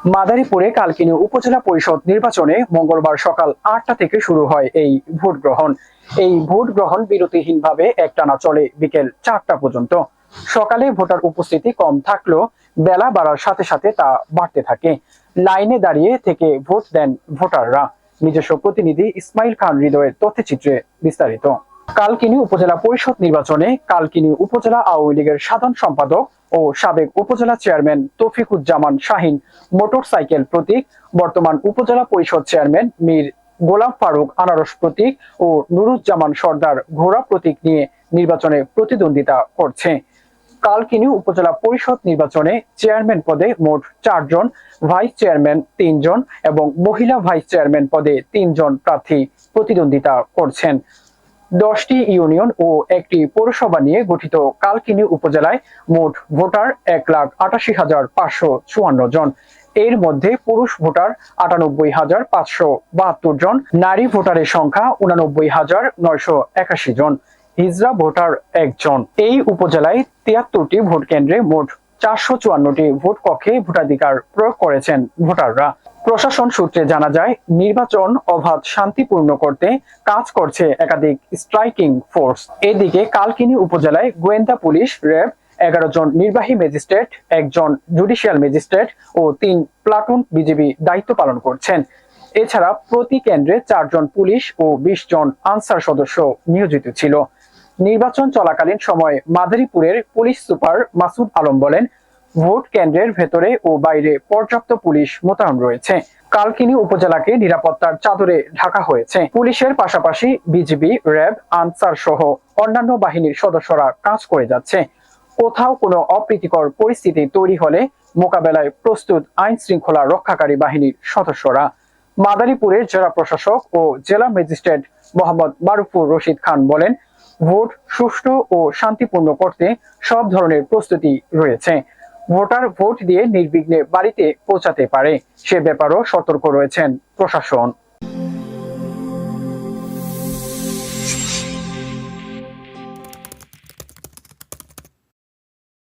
মাদারীপুরে কালকিনি উপজেলা পরিষদ নির্বাচনে মঙ্গলবার সকাল আটটা থেকে শুরু হয় এই ভোট গ্রহণ। এই ভোট গ্রহণ বিরতিহীনভাবে একটানা চলে বিকেল চারটা পর্যন্ত। সকালে ভোটার উপস্থিতি কম থাকলেও বেলা বাড়ার সাথে সাথে তা বাড়তে থাকে। লাইনে দাঁড়িয়ে থেকে ভোট দেন ভোটাররা। নিজস্ব প্রতিনিধি ইসমাইল খান হৃদয়ের তথ্যচিত্রে বিস্তারিত। কালকিনি উপজেলা পরিষদ নির্বাচনে কালকিনি উপজেলা আওয়ামী লীগের সাধারণ সম্পাদক ও সাবেক উপজেলা চেয়ারম্যান তৌফিকুজ্জামান শাহিন মোটরসাইকেল প্রতীক, বর্তমান উপজেলা পরিষদ চেয়ারম্যান মীর গোলাম ফারুক আনারস প্রতীক ও নুরুজ্জামান সর্দার ঘোড়া প্রতীক নিয়ে নির্বাচনে প্রতিদ্বন্দ্বিতা করছে। কালকিনি উপজেলা পরিষদ নির্বাচনে চেয়ারম্যান পদে মোট চারজন, ভাইস চেয়ারম্যান তিনজন এবং মহিলা ভাইস চেয়ারম্যান পদে তিনজন প্রার্থী প্রতিদ্বন্দ্বিতা করছেন। দশটি ইউনিয়ন ও একটি পৌরসভা নিয়ে গঠিত কালকিনি উপজেলায় মোট ভোটার এক লাখ আটাশি হাজার পাঁচশো চুয়ান্ন জন। এর মধ্যে পুরুষ ভোটার আটানব্বই হাজার পাঁচশো বাহাত্তর জন, নারী ভোটারের সংখ্যা উনানব্বই হাজার নয়শো একাশি জন হিজরা ভোটার একজন এই উপজেলায় তিয়াত্তরটি ভোট কেন্দ্রে মোট চারশো চুয়ান্নটি ভোট কক্ষে ভোটাধিকার প্রয়োগ করেছেন ভোটাররা। প্রশাসন সূত্রে জানা যায়, নির্বাচন অবাধ শান্তিপূর্ণ করতে কাজ করছে একাধিক স্ট্রাইকিং ফোর্স। এদিকে কালকিনি উপজেলায় গোয়েন্দা পুলিশ, র্যাব, এগারো জন নির্বাহী ম্যাজিস্ট্রেট, একজন জুডিশিয়াল ম্যাজিস্ট্রেট ও তিন প্লাটুন বিজিবি দায়িত্ব পালন করছেন। এছাড়া প্রতি কেন্দ্রে চারজন পুলিশ ও বিশ জন আনসার সদস্য নিয়োজিত ছিল। নির্বাচন চলাকালীন সময় মাদারীপুরের পুলিশ সুপার মাসুদ আলম বলেন ভোট কেন্দ্রের ভেতরে ও বাইরে পর্যাপ্ত পুলিশ মোতায়েন রয়েছে। কালকিনি উপজেলাকে নিরাপত্তার চাদরে ঢাকা হয়েছে। পুলিশের পাশাপাশি বিজিবি, র্যাব, আনসার সহ অন্যান্য বাহিনীর সদস্যরা কাজ করে যাচ্ছে। কোথাও কোনো অপ্রীতিকর পরিস্থিতি তৈরি হলে মোকাবেলায় প্রস্তুত আইন শৃঙ্খলা রক্ষাকারী বাহিনীর সদস্যরা। মাদারীপুরের জেলা প্রশাসক ও জেলা ম্যাজিস্ট্রেট মোহাম্মদ মারুফুর রশিদ খান বলেন, ভোট সুষ্ঠু ও শান্তিপূর্ণ করতে সব ধরনের প্রস্তুতি রয়েছে। ভোটার ভোট দিয়ে নির্বিঘ্নে বাড়িতে পৌঁছাতে পারে। সে ব্যাপারেও সতর্ক রয়েছেন প্রশাসন।